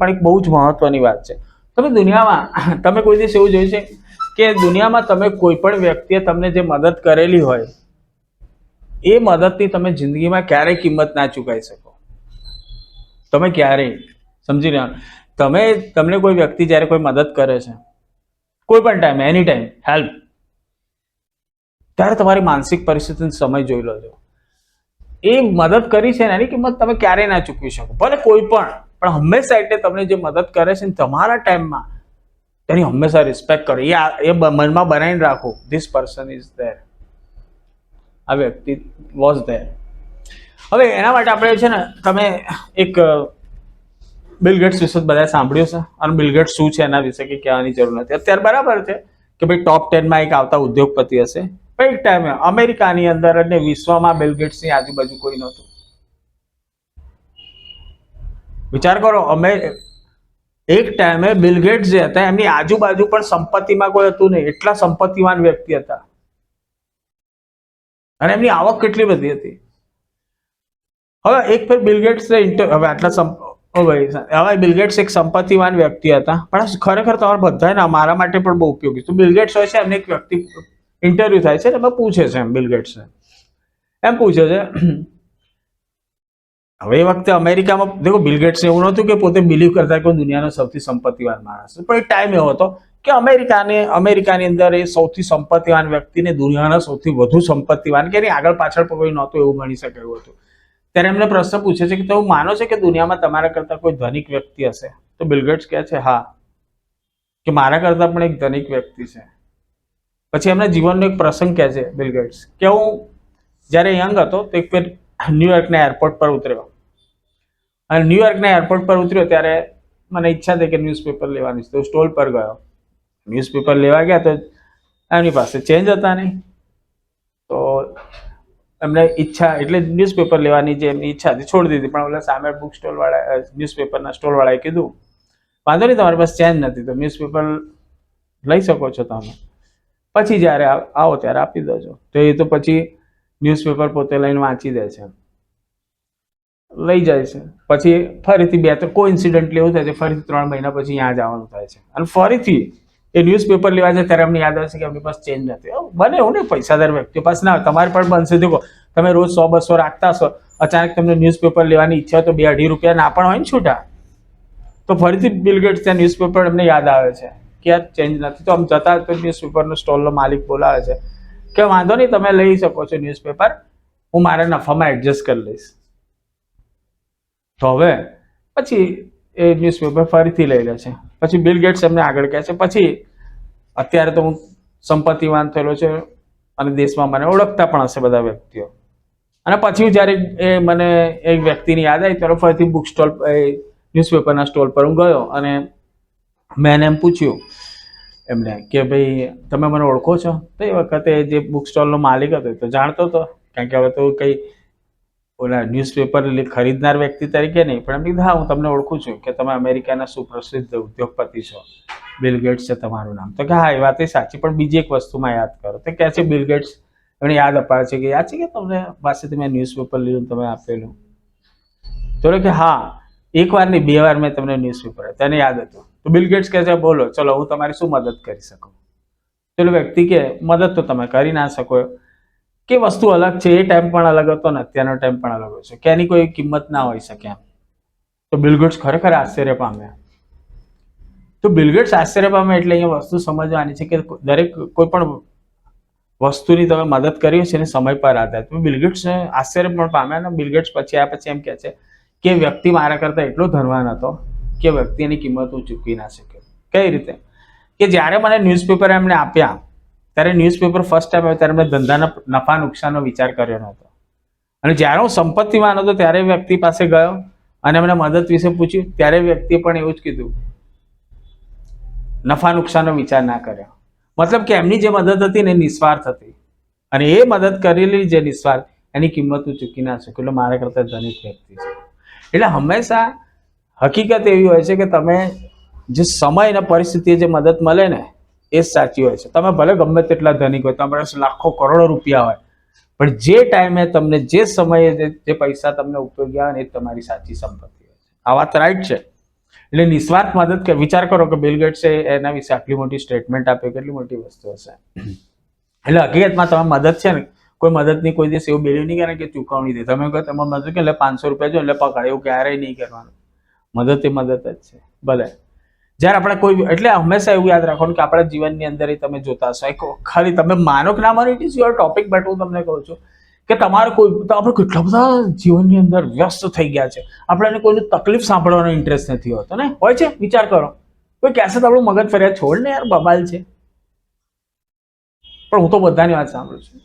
પણ એક બહુ જ મહત્વની વાત છે. તમે દુનિયામાં, તમે કોઈ દિવસ એવું જોયું છે કે દુનિયામાં તમે કોઈ પણ વ્યક્તિએ તમને જે મદદ કરેલી હોય, એ મદદની તમે જિંદગીમાં ક્યારેય કિંમત ના ચૂકાઈ શકો. તમે ક્યારેય, સમજી રહ્યા? તમે, તમને કોઈ વ્યક્તિ જ્યારે કોઈ મદદ કરે છે, કોઈ પણ ટાઈમ એની ટાઈમ હેલ્પ ત્યારે તમારી માનસિક પરિસ્થિતિનો સમય જોઈ લો એ મદદ કરી છે ને એની કિંમત તમે ક્યારેય ના ચૂકવી શકો. ભલે કોઈ પણ પણ હંમેશા એટલે તમને જે મદદ કરે છે તમારા ટાઈમમાં, તેની હંમેશા રિસ્પેક્ટ કરો. એ એ મનમાં બનાવીને રાખો. ધીસ પર્સન ઇઝ ધેર આ વ્યક્તિ વોઝ ધેર હવે એના માટે આપણે છે ને, તમે એક બિલ ગેટ્સ વિશે બધા સાંભળ્યું છે અને બિલ શું છે એના વિશે કે કહેવાની જરૂર નથી. અત્યારે બરાબર છે કે ભાઈ ટોપ ટેનમાં એક આવતા ઉદ્યોગપતિ હશે. પણ એક ટાઈમે અમેરિકાની અંદર અને વિશ્વમાં બિલ ગેટ્સની આજુબાજુ કોઈ નહોતું. વિચાર કરો, અમે એક ટાઈમે બિલ ગેટ્સ જે હતા, એમની આજુબાજુ પણ સંપત્તિમાં કોઈ હતું નહીં. એટલા સંપત્તિવાન વ્યક્તિ હતા. અને એમની આવક કેટલી બધી હતી. હવે એક ફેર બિલ ગેટ્સ હવે આટલા હવે બિલગેટ્સ એક સંપત્તિવાન વ્યક્તિ હતા. પણ ખરેખર તમારા બધાને મારા માટે પણ બહુ ઉપયોગી. તો બિલ ગેટ્સ હોય છે, એમને એક વ્યક્તિ ઇન્ટરવ્યુ થાય છે એમાં પૂછે છે એમ બિલગેટ્સ એમ પૂછે છે હવે એ વખતે અમેરિકામાં, દેખો બિલ ગેટ્સ એવું નહોતું કે પોતે બિલીવ કરતા કે દુનિયાનો સૌથી સંપત્તિવાન માણસ. પણ એ ટાઈમ એવો હતો કે અમેરિકાને, અમેરિકાની અંદર એ સૌથી સંપત્તિવાન વ્યક્તિને દુનિયાના સૌથી વધુ સંપત્તિવાન કે એની આગળ પાછળ કોઈ નહોતું એવું ગણી શકે એવું હતું. ત્યારે એમને પ્રશ્ન પૂછે છે કે તમે માનો છે કે દુનિયામાં તમારા કરતાં કોઈ ધનિક વ્યક્તિ હશે? તો બિલગેટ્સ કહે છે, હા. કે મારા કરતાં પણ એક ધનિક વ્યક્તિ છે. પછી એમના જીવનનો એક પ્રસંગ કહે છે બિલગેટ્સ કે હું જ્યારે યંગ હતો તો એક ફેર ન્યુયોર્કના એરપોર્ટ પર ઉતર્યો. અને ન્યુયોર્કના એરપોર્ટ પર ઉતર્યો ત્યારે મને ઈચ્છા થઈ કે ન્યૂઝપેપર લેવાની છે. તો સ્ટોલ પર ગયો. ન્યૂઝપેપર લેવા ગયા તો એમની પાસે ચેન્જ હતા નહીં. તો એમને ઈચ્છા એટલે ન્યૂઝપેપર લેવાની જે એમની ઈચ્છા હતી છોડી દીધી. પણ ઓલા સામે બુક સ્ટોલવાળા ન્યૂઝપેપરના સ્ટોલવાળાએ કીધું, વાંધો નહીં, તમારી પાસે ચેન્જ નથી. તો ન્યૂઝપેપર લઈ શકો છો તમે. પછી જ્યારે આવ- ત્યારે આપી દેજો. તો એ તો પછી ન્યૂઝપેપર પોતે લઈને વાંચી દે છે. લઈ જાય છે. પછી ફરીથી બે તો કોઈ ઇન્સિડન્ટ એવું થાય છે, ફરીથી ત્રણ મહિના પછી ત્યાં જવાનું થાય છે. અને ફરીથી એ ન્યૂઝપેપર લેવા જાય ત્યારે અમને યાદ આવશે કે એમની પાસે ચેન્જ નથી. બને એવું નહીં, પૈસાદાર વ્યક્તિઓ પાસે ના. તમારે પણ બનશે. દેખો, તમે રોજ સો, બસો રાખતા હશો, અચાનક તમને ન્યૂઝપેપર લેવાની ઈચ્છા તો બે અઢી રૂપિયા ના પણ હોય ને છૂટા. તો ફરીથી બિલગેટ્સ ત્યાં ન્યૂઝપેપર એમને યાદ આવે છે કે યાર ચેન્જ નથી. તો આમ જતા તો ન્યૂઝપેપરનો સ્ટોલનો માલિક બોલાવે છે કે વાંધો નહીં, તમે લઈ શકો છો ન્યૂઝપેપર હું મારા નફામાં એડજસ્ટ કરી લઈશ. તો હવે પછી એ ન્યૂઝપેપર ફરીથી લઈ લે છે. પછી બિલ ગેટ્સ એમને આગળ કહે છે, પછી અત્યારે તો હું સંપત્તિવાન થયેલો છે અને દેશમાં મને ઓળખતા પણ હશે બધા વ્યક્તિઓ. અને પછી જ્યારે એ મને એક વ્યક્તિની યાદ આવી ત્યારે ફરીથી બુક સ્ટોલ ન્યૂઝપેપરના સ્ટોલ પર હું ગયો અને મેં એને એમ પૂછ્યું એમને કે ભાઈ, તમે મને ઓળખો છો? તો એ વખતે જે બુક સ્ટોલનો માલિક હતો એ તો જાણતો હતો. કારણ કે હવે તો કંઈ ઓલા ન્યૂઝપેપર ખરીદનાર વ્યક્તિ તરીકે નહીં, પણ એમ કીધું, હા, હું તમને ઓળખું છું કે તમે અમેરિકાના સુપ્રસિદ્ધ ઉદ્યોગપતિ છો. બિલ ગેટ્સ છે તમારું નામ. તો કે, હા, એ વાત એ સાચી, પણ બીજી એક વસ્તુમાં યાદ કરો. તો કહે છે બિલ ગેટ્સ એમને યાદ અપાવે છે કે, યાદ છે કે તમને પાસેથી મેં ન્યૂઝપેપર લીધું તમે આપેલું? તો કે, હા, એક વાર નહીં, બે વાર મેં તમને ન્યૂઝપેપર તેને યાદ હતું. તો બિલ ગેટ્સ કહે છે, બોલો, ચલો, હું તમારી શું મદદ કરી શકું? પેલો વ્યક્તિ કે, મદદ તો તમે કરી ના શકો. કે વસ્તુ અલગ છે, એ ટાઈમ પણ અલગ હતો ને અત્યારનો ટાઈમ પણ અલગ હોય છે. કે એની કોઈ કિંમત ના હોઈ શકે એમ. તો બિલગેટ્સ ખરેખર આશ્ચર્ય પામ્યા. તો બિલગેટ્સ આશ્ચર્ય પામે એટલે અહીંયા વસ્તુ સમજવાની છે કે દરેક કોઈ પણ વસ્તુની તમે મદદ કરી છે એને સમય પર આધાર. તમે બિલ આશ્ચર્ય પણ પામ્યા અને બિલગેટ્સ પછી આ પછી એમ કહે છે કે વ્યક્તિ મારા કરતાં એટલો ધનવાન હતો કે વ્યક્તિ એની કિંમત હું ચૂકવી ના શક્યો. કઈ રીતે? કે જ્યારે મને ન્યૂઝપેપર એમને આપ્યા ત્યારે ન્યૂઝપેપર ફર્સ્ટ ટાઈમ આવ્યો ત્યારે મેં ધંધાના નફા નુકસાનનો વિચાર કર્યો નહોતો. અને જ્યારે હું સંપત્તિમાં હતો ત્યારે વ્યક્તિ પાસે ગયો અને એમને મદદ વિશે પૂછ્યું, ત્યારે વ્યક્તિએ પણ એવું જ કીધું. નફા નુકસાનનો વિચાર ના કર્યો. મતલબ કે એમની જે મદદ હતી ને નિસ્વાર્થ હતી. અને એ મદદ કરેલી જે નિસ્વાર્થ, એની કિંમત હું ચૂકી ના શકું, એટલે મારા કરતાં ધનિક વ્યક્તિ છે. એટલે હંમેશા હકીકત એવી હોય છે કે તમે જે સમય અને પરિસ્થિતિએ જે મદદ મળે ને એ સાચી હોય છે. તમે ભલે ગમે તેટલા ધનિક હોય, તમારા લાખો કરોડો રૂપિયા હોય, પણ જે ટાઈમે તમને જે સમયે જે જે પૈસા તમને ઉપયોગી આવે ને એ તમારી સાચી સંપત્તિ હોય છે. આ વાત રાઈટ છે. એટલે નિસ્વાર્થ મદદ કે, વિચાર કરો કે બિલ ગેટ્સે એના વિશે આટલી મોટી સ્ટેટમેન્ટ આપે, કેટલી મોટી વસ્તુ હશે. એટલે હકીકતમાં તમે મદદ છે ને, કોઈ મદદની કોઈ દિવસ એવું બિલીવ નહીં કરે કે ચૂકવણી દે. તમે કહો તમે મદદ કે એટલે પાંચસો રૂપિયા જો એટલે પકડ. એવું ક્યારેય નહીં કરવાનું. મદદ એ મદદ જ છે. ભલે. જ્યારે આપણે કોઈ એટલે હંમેશા એવું યાદ રાખવાનું કે આપણા જીવનની અંદર તમે જોતા હશો. ખાલી તમે માનો કે ના માનો it is your topic but હું તમને કહું છું કે તમારે કોઈ આપણે કેટલા બધા જીવનની અંદર વ્યસ્ત થઈ ગયા છે. આપણે કોઈની તકલીફ સાંભળવાનો ઇન્ટરેસ્ટ નથી હોતો, ને? હોય છે? વિચાર કરો. કોઈ કહેશે તો આપણું મગજ ફર્યા છોડ ને યાર, બબાલ છે. પણ હું તો બધાની વાત સાંભળું છું.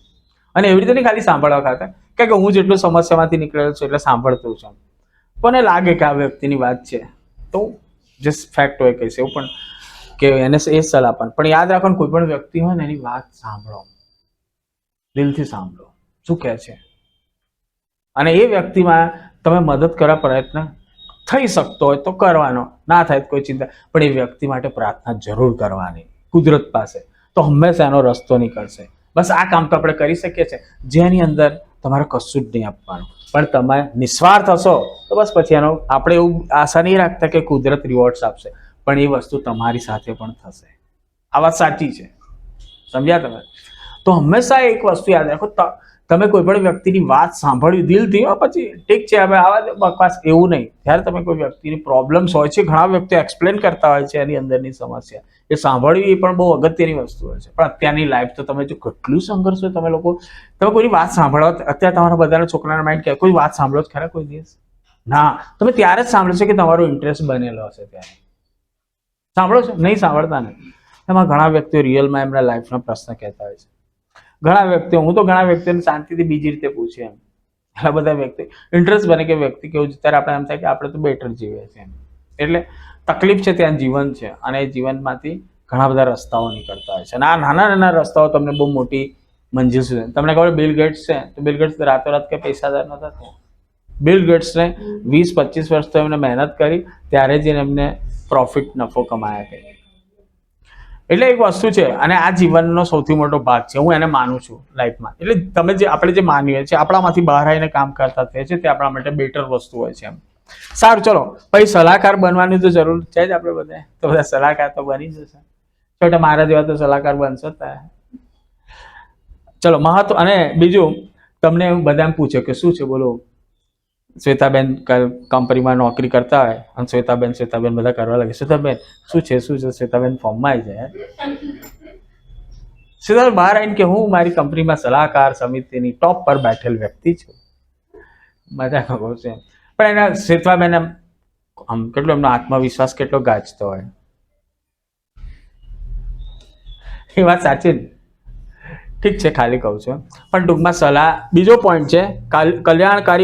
અને એવી રીતે નહીં ખાલી સાંભળવા ખાતા કે હું જેટલું સમસ્યામાંથી નીકળેલો છું, એટલે સાંભળતો છું. મને લાગે કે આ વ્યક્તિની વાત છે? તો જે ફેક્ટ હોય કહીશ એવું પણ કે એને એ સલાહ પણ પણ યાદ રાખવાનું, કોઈ પણ વ્યક્તિ હોય ને એની વાત સાંભળો. દિલથી સાંભળો. શું કહે છે? અને એ વ્યક્તિમાં તમે મદદ કરવા પ્રયત્ન થઈ શકતો હોય તો કરવાનો. ના થાય કોઈ ચિંતા. પણ એ વ્યક્તિ માટે પ્રાર્થના જરૂર કરવાની. કુદરત પાસે. તો હંમેશા એનો રસ્તો નીકળશે. બસ આ કામ તો આપણે કરી શકીએ છીએ. જેની અંદર તમારે કશું જ નહીં આપવાનું. પણ તમે નિસ્વાર્થ હશો, તો બસ પછી એનો આપણે એવું આશા નહીં રાખતા કે કુદરત રિવોર્ડ્સ આપશે. પણ એ વસ્તુ તમારી સાથે પણ થશે. આ વાત સાચી છે. સમજ્યા તમે? તો હંમેશા એક વસ્તુ યાદ રાખો તમે કોઈ પણ વ્યક્તિની વાત સાંભળ્યું દિલથી પછી ઠીક છે હવે આવા બકવાસ, એવું નહીં. જ્યારે તમે કોઈ વ્યક્તિની પ્રોબ્લેમ્સ હોય છે, ઘણા વ્યક્તિઓ એક્સપ્લેન કરતા હોય છે એની અંદરની સમસ્યા. એ સાંભળવી એ પણ બહુ અગત્યની વસ્તુ હોય છે. પણ અત્યારની લાઈફ તો તમે જો કેટલું સંઘર્ષ હોય, તમે લોકો, તમે કોઈની વાત સાંભળો, અત્યારે તમારા બધાના છોકરાના માઇન્ડ કે કોઈ વાત સાંભળો જ ખરા કોઈ દિવસ? ના. તમે ત્યારે જ સાંભળો છો કે તમારો ઇન્ટરેસ્ટ બનેલો હશે ત્યારે. સાંભળો છો? નહીં સાંભળતા ને? એમાં ઘણા વ્યક્તિઓ રિયલમાં એમના લાઈફના પ્રશ્ન કહેતા હોય છે. ઘણા વ્યક્તિઓ, હું તો ઘણા વ્યક્તિઓને શાંતિથી બીજી રીતે પૂછે એમ. ઘણા બધા વ્યક્તિ ઇન્ટરેસ્ટ બને કે વ્યક્તિ કેવું છે? ત્યારે આપણે એમ થાય કે આપણે તો બેટર જીવે છે એમ. એટલે તકલીફ છે ત્યાં જીવન છે અને એ જીવનમાંથી ઘણા બધા રસ્તાઓ નીકળતા હોય છે. અને આ નાના નાના રસ્તાઓ તમને બહુ મોટી મંજિલ સુધી, તમને ખબર બિલ ગેટ્સ છે? તો બિલ ગેટ્સ રાતોરાત કે પૈસાદાર નહોતા થયા. બિલ ગેટ્સને વીસ પચીસ વર્ષ તો એમને મહેનત કરી, ત્યારે જ એમને પ્રોફિટ નફો કમાયા કરી એટલે એક વસ્તુ છે, અને આ જીવનનો સૌથી મોટો ભાગ છે, હું એને માનું છું લાઈફમાં. એટલે તમે જે, આપણે જે માનીએ છીએ, આપણામાંથી બહાર આવીને કામ કરતા થઈએ છીએ, તે આપણા માટે બેટર વસ્તુ હોય છે એમ. સારું, ચલો. પછી સલાહકાર બનવાની તો જરૂર છે જ આપણે બધા તો બધા સલાહકાર તો બની જશે. છોટા મારા જેવા તો સલાહકાર બનશો તારે. ચલો, મહત્વ, અને બીજું, તમને બધા પૂછે કે શું છે, બોલો. શ્વેતાબેન કંપનીમાં નોકરી કરતા હોય અને શ્વેતાબેન શ્વેતાબેન બધા કરવા લાગે. શ્વેતાબેન, શું છે? શું છે? શ્વેતાબેન ફોર્મમાં આવી જાય શ્વેતાબેન બહાર આવીને કે હું મારી કંપનીમાં સલાહકાર સમિતિની ટોપ પર બેઠેલ વ્યક્તિ છું. મજા કહું છે પણ એના શ્વેતાબેન એમ આમ કેટલો એમનો આત્મવિશ્વાસ કેટલો ગાજતો હોય. એ વાત સાચી ઠીક છે, ખાલી કહું છું પણ ટૂંકમાં સલાહ, બીજો પોઈન્ટ છે, કાલ- કલ્યાણકારી